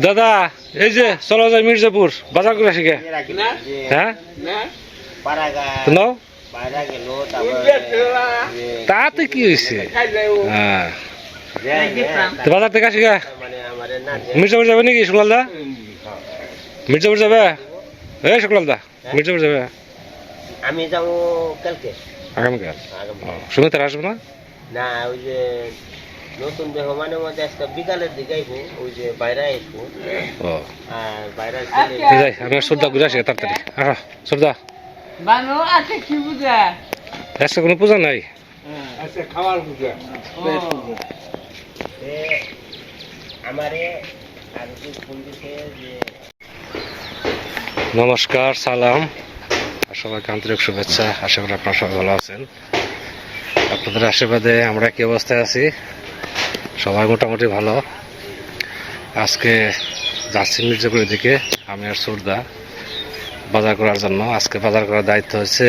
দাদা এই যে চলো যাই মির্জাপুর বাজার করে শিখে হ্যাঁ? তো তাতে কি হয়েছে হ্যাঁ। তো বাজার থেকে শিখা মির্জাপুর যাবে নাকি শুক্লাল দা মির্জাপুর যাবে? এই শুক্লাল দা মির্জাপুর যাবে। আমি যাব কালকে। আগামীকাল? আগামী ও, সুমিত আর আসবে না? না ওই যে নতুন মেহমানের মধ্যে আজকে বিকালের দিকে আইবো ওই যে বাইরে আইবো। ও। আর বাইরে আছে আমি শ্রদ্ধা ঘুরে আসি তাড়াতাড়ি। আসো শ্রদ্ধা। বানু আছে কি বুঝা? আজকে কোনো পূজা নাই? আমারে আর কি ফোন দিছে যে নমস্কার সালাম। সবাইকে আন্তরিক শুভেচ্ছা। আশা করি আপনারা সবাই ভালো আছেন। আপনাদের আশীর্বাদে আমরা কি অবস্থায় আছি? সবাই মোটামুটি ভালো। আজকে যাচ্ছি মির্জাপুরের দিকে আমি আর সুরদা বাজার করার জন্য। আজকে বাজার করার দায়িত্ব হচ্ছে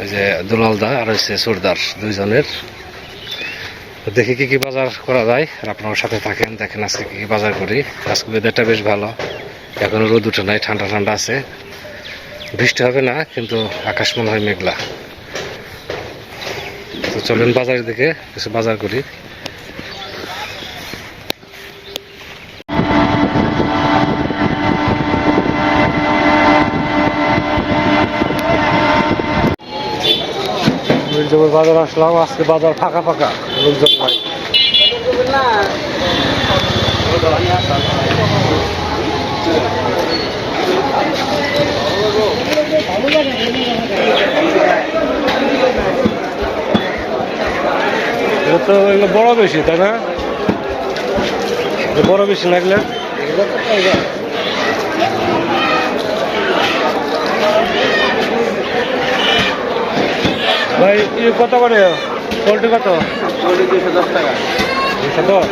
ওই যে দুলালদা আর হচ্ছে সুরদার দুইজনের। দেখি কি কি বাজার করা যায়, আর আপনার সাথে থাকেন, দেখেন আজকে কি কি বাজার করি। আজকে ওয়েদারটা বেশ ভালো। এখন রোদ উঠে নাই, ঠান্ডা ঠান্ডা আছে। বৃষ্টি হবে না, কিন্তু আকাশ মনে হয় মেঘলা। তো চলেন বাজারের দিকে, কিছু বাজার করি। বাজার আসলাম, আজকে বাজার ফাঁকা ফাঁকা লোকজন নাই তো এগুলো বড় বেশি তাই না? বড় বেশি লাগলে? ভাই ই কত করে? পোলট্রি কত? দুশো দশ টাকা। দুশো দশ?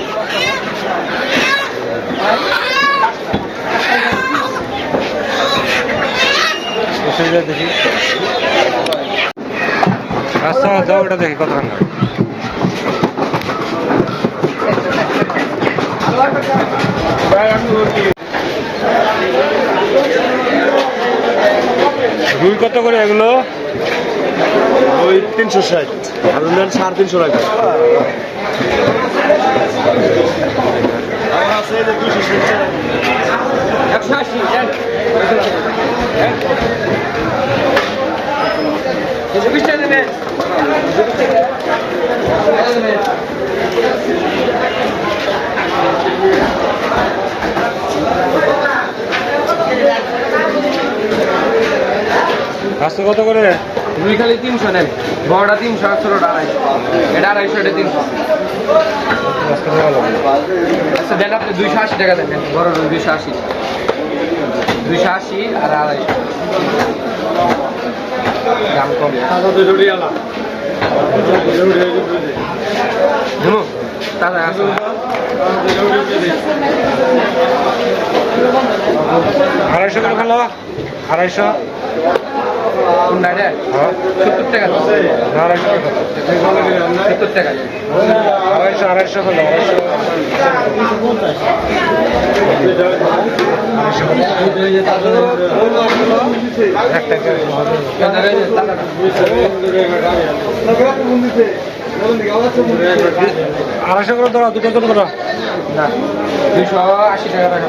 দেখি। আচ্ছা ওটা দেখি কত রুই কত করে এগুলো? ওই তিনশো ষাট। আর নেন সাড়ে তিনশো টাকা। একশো আশি দুশো বিশ টাকা দেবেন আজকে কত করে? দুই খালি তিনশো নেন। বড়টা তিনশো ছোটটা আড়াইশো। এটা আড়াইশো এটা তিনশো। আচ্ছা দেন আপনি দুইশো আশি টাকা দেন বড় দুইশো আশি। দুইশো আশি আর আড়াইশো। দাম কম ধুমু তাহলে আসো। আড়াইশো করে ভালো আড়াইশো। সত্তর টাকা না, আড়াইশো? সত্তর টাকা আড়াইশো আড়াইশো করে আড়াইশো করে। ধরো দুটো করো না দুইশো আশি টাকা টাকা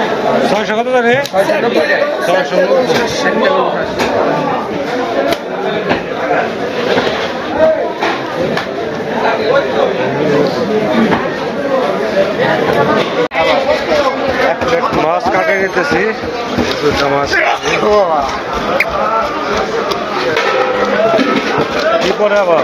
ছয়শো কত জানে ছয়শো মাছ কাটে নিতেছি দুটা মাছ। কি পরে আবার?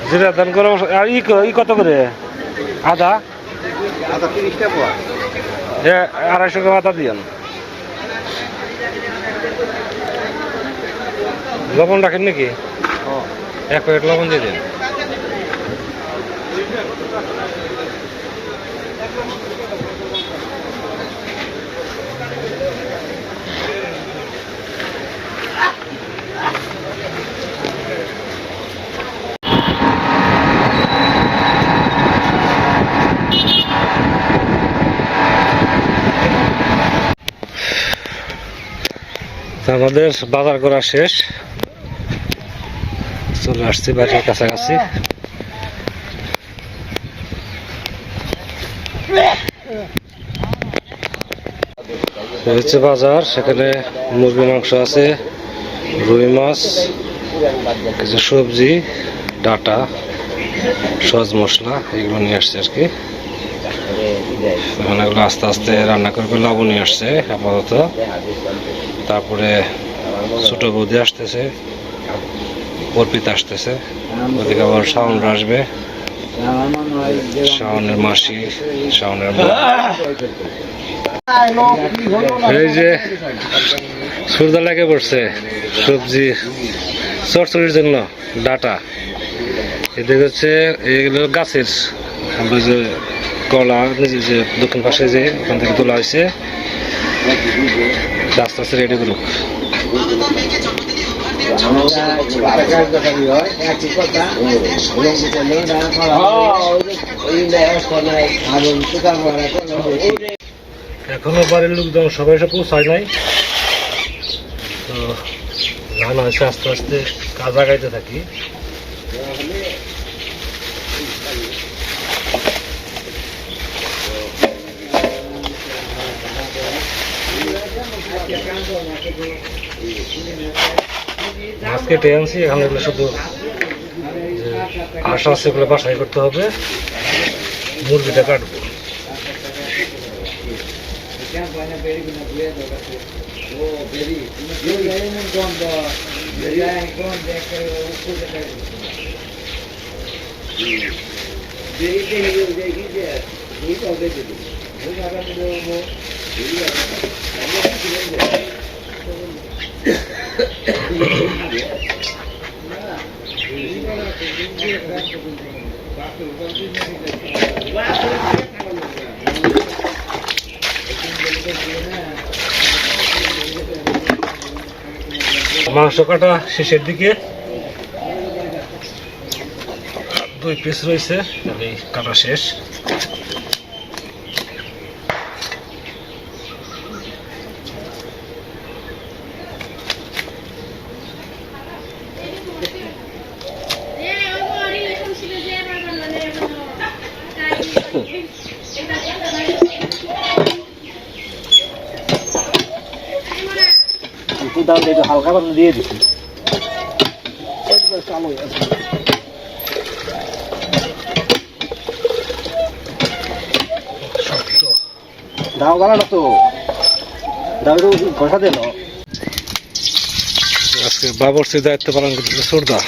জিরা দান করে আর ই ই কত করে? আদা? আদা তিরিশটা টাকা এ আড়াইশো গ্রাম আদা দিয়েন। লবণ রাখেন নাকি? এক প্যাকেট লবণ দিয়ে দিন। আমাদের বাজার করা শেষ। চলে আসছি বাড়ির কাছাকাছি। হচ্ছে বাজার, সেখানে মুরগির মাংস আছে, রুই মাছ, কিছু সবজি, ডাটা সজ মশলা, এগুলো নিয়ে আসছে আর কি। এগুলো আস্তে আস্তে রান্না করবে লবণ নিয়ে আসছে, আপাতত। তারপরে ছোট বৌদি আসতেছে, অর্পিত আসতেছে। ওদিকে আবার শাওন আসবে। শাওনের মাসি, শাওনের এই যে সুরদা লেগে পড়ছে, সবজি চরচড়ির জন্য, ডাটা। এদিকে হচ্ছে এগুলো গাছের যে কলা যে দক্ষিণ পাশে যে ওখান থেকে তোলা হয়েছে। আস্তে আস্তে রেডি করুক এখনও বাড়ির লোকজন সবাই সব পৌঁছায় নাই। তো রান্না হয়েছে আস্তে আস্তে, কাজ আগাইতে থাকি। মাছ কেটে এখন এগুলো শুধু যে আশা আছে এগুলো বাসাই করতে হবে মুরগিটা কাটবো মাংস কাটা শেষের দিকে। দুই পিস রয়েছে এই কাটা শেষ। একটু দাম একটু হালকা করে দিয়ে দাও গালা না তো। দাও ঘষা দিল দায়িত্ব পালন করতেছে সুরদা।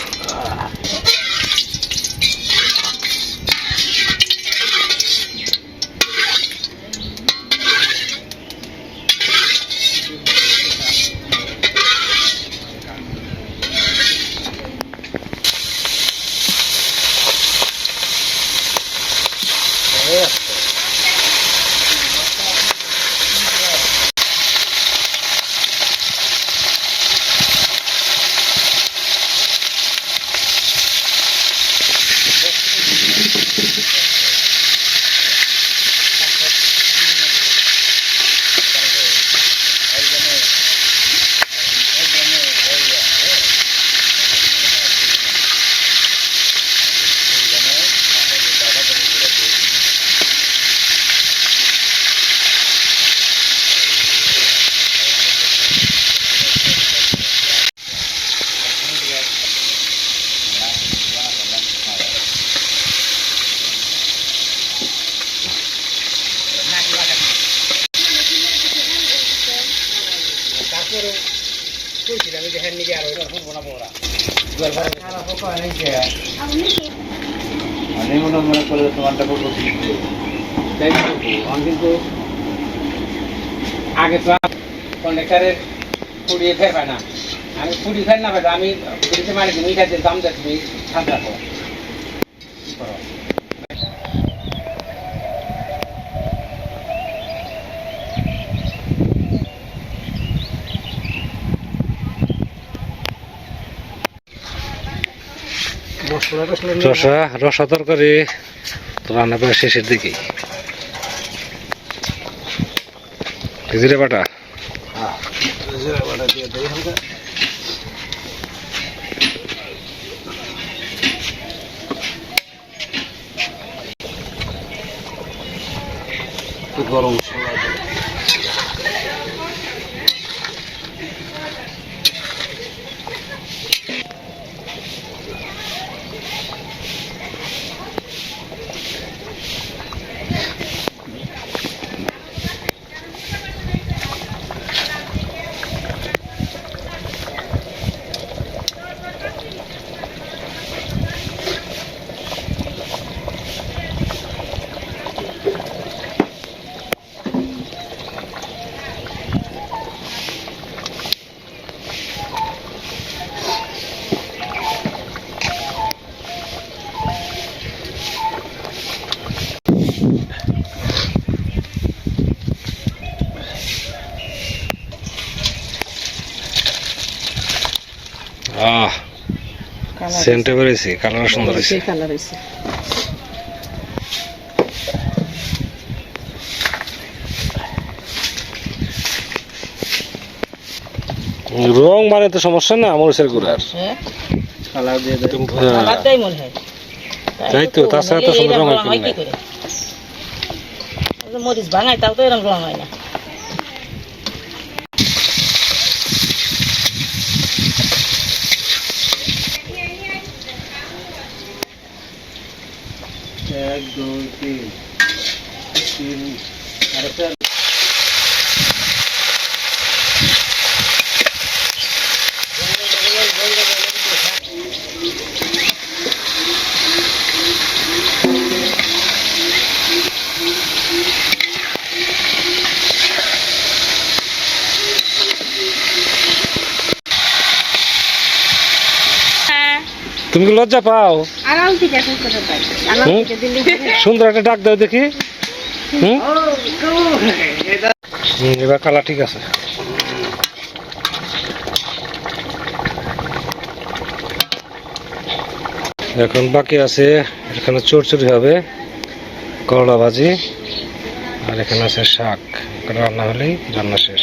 মনে করব তাই আমি কিন্তু আগে তো কন্ডাক্টারের পুড়িয়ে ফেরবে না। আমি পুড়ি ফের না আমি পুড়িতে মারি তুমি এটাতে দাম দেয় তুমি করো? রসা রসা তরকারি। তো রান্না করা শেষের দিকেই জিরে বাটা? গরম আহ সেন্টে বেরিয়েছি কালার সুন্দর হয়েছে কালার হয়েছে রং মানে তো সমস্যা না মরিচের গুড়ার হ্যাঁ? হ্যাঁ। মনে হয়। তাই তো, তাছাড়া তো সুন্দর রং হয় মরিচ ভাঙায় তাও তো এরকম রং হয় না। এক দুই তিন। তিন আরেকটা লজ্জা পাও? সুন্দর একটা ডাক দাও দেখি। এবার কালার ঠিক আছে। এখন বাকি আছে এখানে চড়চড়ি হবে করলা ভাজি আর এখানে আছে শাক। রান্না হলেই রান্না শেষ।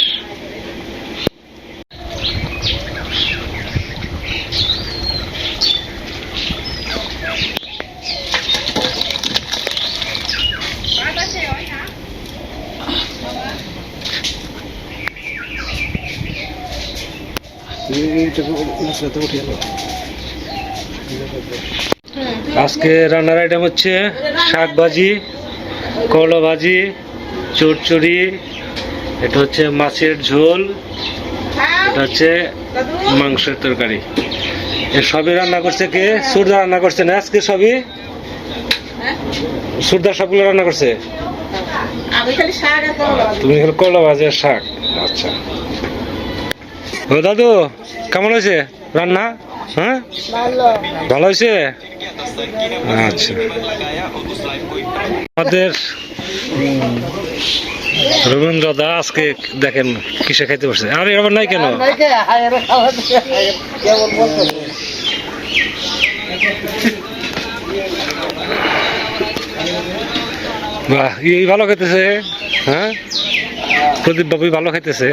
আজকে রান্নার আইটেম হচ্ছে শাক ভাজি করলা ভাজি চড়চড়ি এটা হচ্ছে মাছের ঝোল এটা হচ্ছে মাংসের তরকারি। সবই রান্না করছে কে? সুরদা রান্না করছে না? আজকে সবই? সুরদা সবগুলো রান্না করছে? তুমি করলা ভাজি শাক। আচ্ছা। ও দাদু কেমন হয়েছে? রান্না? হ্যাঁ? ভালো। হয়েছে? আচ্ছা। আমাদের রবীন্দ্র দা আজকে দেখেন কিসে খাইতে পারছে আর এবার নাই কেন? বাহ এই ভালো খেতেছে হ্যাঁ? প্রদীপ বাবু ভালো খাইতেছে।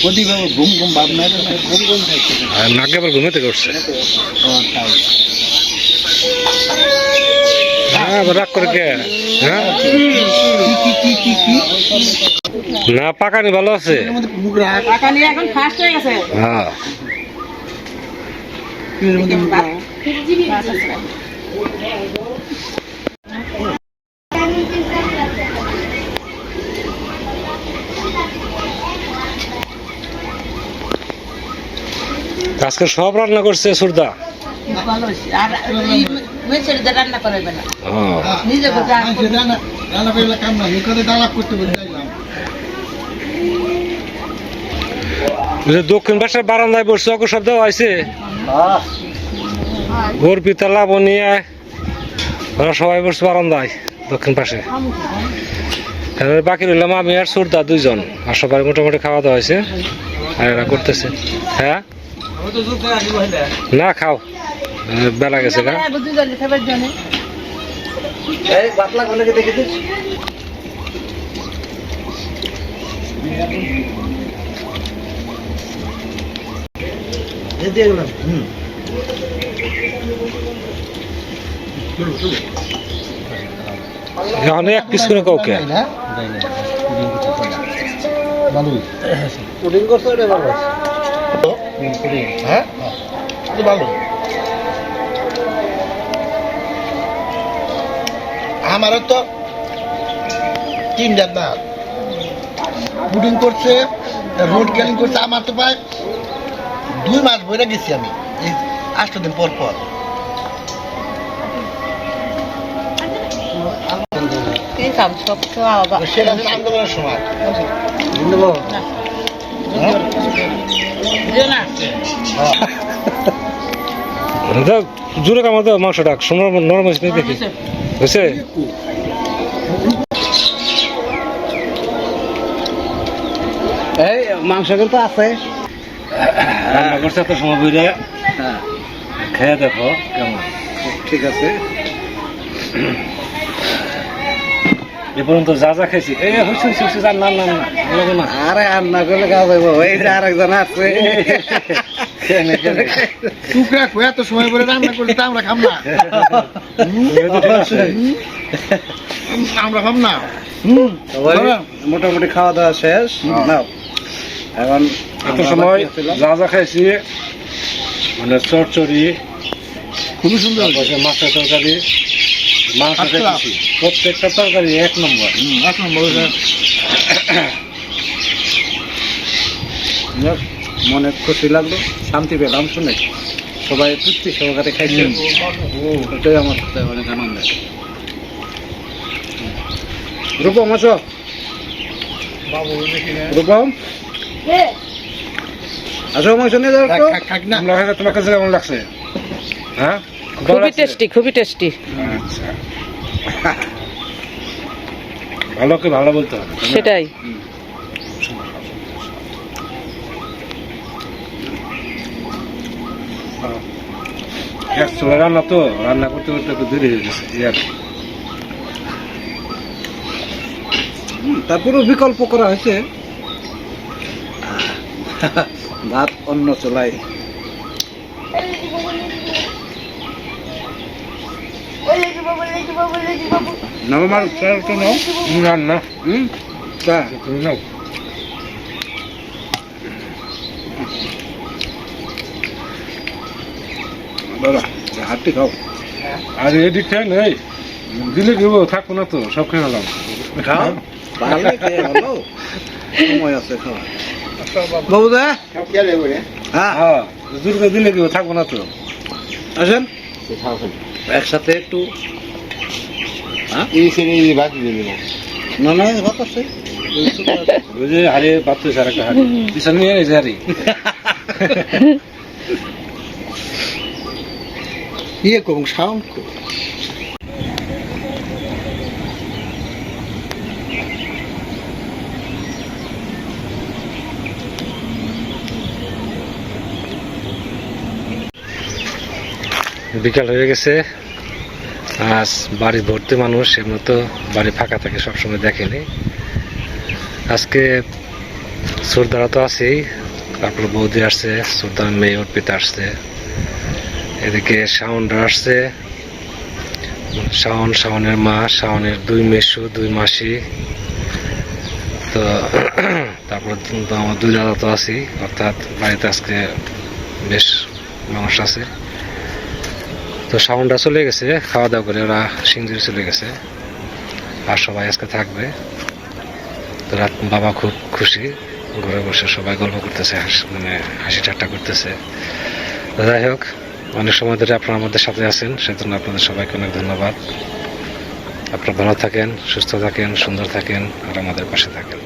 প্রদীপ বাবু ঘুম ঘুম ভাব না ঘুম ঘুম খাইছে নাকে আবার ঘুমেতে করছে ও হ্যাঁ রাগ করে কে? হ্যাঁ? না পাকানি ভালো আছে। এখন হয়ে গেছে। হ্যাঁ এর মধ্যে মুখ রাখ আজকে সব রান্না করছে সুরদা ভালো হয়েছে আর এই মেয়েছেলেদের রান্না করাবে না ও নিজে করে রান্না করবে। রান্না করে কাম না এখানে দালাপ করতে সব রান্না করছে সুরদা। দক্ষিণ পাশের বারান্দায় বসছে ওকে সব দেওয়া হয়েছে। অর্পিতা লাবণিয়া ওরা সবাই বসছে বারান্দায় দক্ষিণ পাশে। এবার বাকি রইলাম আমি আর সুরদা দুইজন আর সবাই মোটামুটি খাওয়া দাওয়া হয়েছে আর এরা করতেছে। হ্যাঁ? না খাও। বেলা গেছে হ্যাঁ, জন্য এখন এক পিস করে কাউকে করছ এটা ভালো হ্যাঁ? ভালো। আমারও তো তিন না। পুডিং করছে রোড ক্যালিং করছে আমার তো প্রায় দুই মাস বইরা গেছি আমি এই আষ্ট দিন পর পর। কি সব সময়। দাও, জোরে কামা দাও মাংসটা নরম নরম হয়েছে দেখি হয়েছে। এই মাংস কিন্তু আছে। রান্না করছে এত সময় বইরে খেয়ে দেখো কেমন। ঠিক আছে। এ পর্যন্ত যা যা খাইছি। এই হচ্ছে হচ্ছে হচ্ছে যা না না না না। আরে আর না করলে কাজ হইব এই যে আরেকজন আছে। টুকরা কো এত সময় করে রান্না করলে তো আমরা খাম না। তো। আমরা খাম না। মোটামুটি খাওয়া দাওয়া শেষ। নাও। এখন এত সময় যা যা খাইছি মানে চরচড়ি খুবই সুন্দর। মাছের তরকারি মাংস আচ্ছা। প্রত্যেকটা তরকারি এক নম্বর। এক নম্বর মনে খুশি লাগল শান্তি পেলাম শুনে। সবাই তৃপ্তি সহকারে খাইছে। এটাই আমার সাথে অনেক আনন্দের রূপম আছো রূপম? আসো মাংস নিয়ে যাও তোমার কাছে কেমন লাগছে? হ্যাঁ? খুবই টেস্টি খুবই টেস্টি আচ্ছা। ভালো কি ভালো বলতে হবে সেটাই। গ্যাস চুলা রান্না তো রান্না করতে করতে একটু দেরি হয়ে গেছে তারপরেও বিকল্প করা হয়েছে। ভাত অন্য চলাই আমার চালটা নাও না না। হুম? চা তুমি নাও। দাদা হাতটি খাও। আর এদিক খেয়ে নেই। দিলে দেবো থাকব না তো সব খেয়ে গেলাম খাও। সময় আছে খাওয়া বাবুদা? হ্যাঁ। হ্যাঁ দুর্গা দিলে দেবো থাকব না তো। আসেন। একসাথে একটু না না হারি পিছনে নিয়ে হারি ইয়ে করুন সাউন্ড বিকাল হয়ে গেছে। আজ বাড়ি ভর্তি মানুষ, এমনি তো বাড়ি ফাঁকা থাকে, সবসময় দেখেনি। আজকে সুরদারা তো আছেই, তারপর বৌদি আসছে, সুরদার মেয়ে অর্পিতা আসছে। এদিকে শাওনরা আসছে। শাওন, শাওনের মা, শাওনের দুই মেসু, দুই মাসি। তো তারপর আমার দুই দাদা তো আছি অর্থাৎ বাড়িতে আজকে বেশ মানুষ আছে। তো সাউন্ডটা চলে গেছে খাওয়া দাওয়া করে ওরা সিংজুরি চলে গেছে। আর সবাই আজকে থাকবে। তো রাত বাবা খুব খুশি, ঘরে বসে সবাই গল্প করতেছে, হাসি মানে হাসি ঠাট্টা করতেছে যাই হোক, অনেক সময় ধরে আপনারা আমাদের সাথে আছেন, সেজন্য আপনাদের সবাইকে অনেক ধন্যবাদ। আপনারা ভালো থাকেন, সুস্থ থাকেন, সুন্দর থাকেন, আর আমাদের পাশে থাকেন।